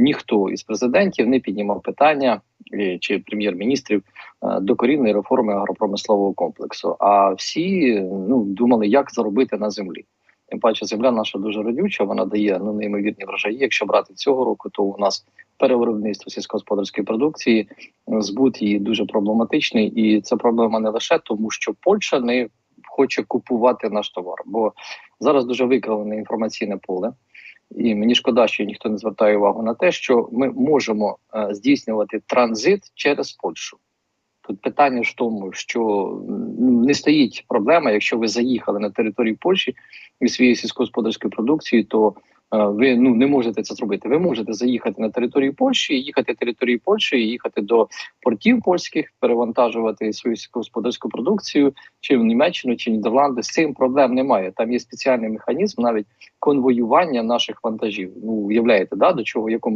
ніхто із президентів не піднімав питання чи прем'єр-міністрів е, докорінної реформи агропромислового комплексу. А всі ну думали, як заробити на землі. Тим паче, земля наша дуже родюча, вона дає ну неймовірні врожаї. Якщо брати цього року, то у нас перевиробництво сільськогосподарської продукції, е, збут її дуже проблематичний, і це проблема не лише тому, що Польща не хоче купувати наш товар, бо зараз дуже викривлене інформаційне поле. І мені шкода, що ніхто не звертає увагу на те, що ми можемо е, здійснювати транзит через Польщу. Тут питання в тому, що не стоїть проблема, якщо ви заїхали на територію Польщі із своєю сільськогосподарською продукцією, то ви ну не можете це зробити. Ви можете заїхати на територію Польщі, їхати території Польщі, їхати до портів польських, перевантажувати свою сільськогосподарську продукцію, чи в Німеччину, чи Нідерланди. З цим проблем немає. Там є спеціальний механізм, навіть конвоювання наших вантажів. Ну уявляєте, да до чого якому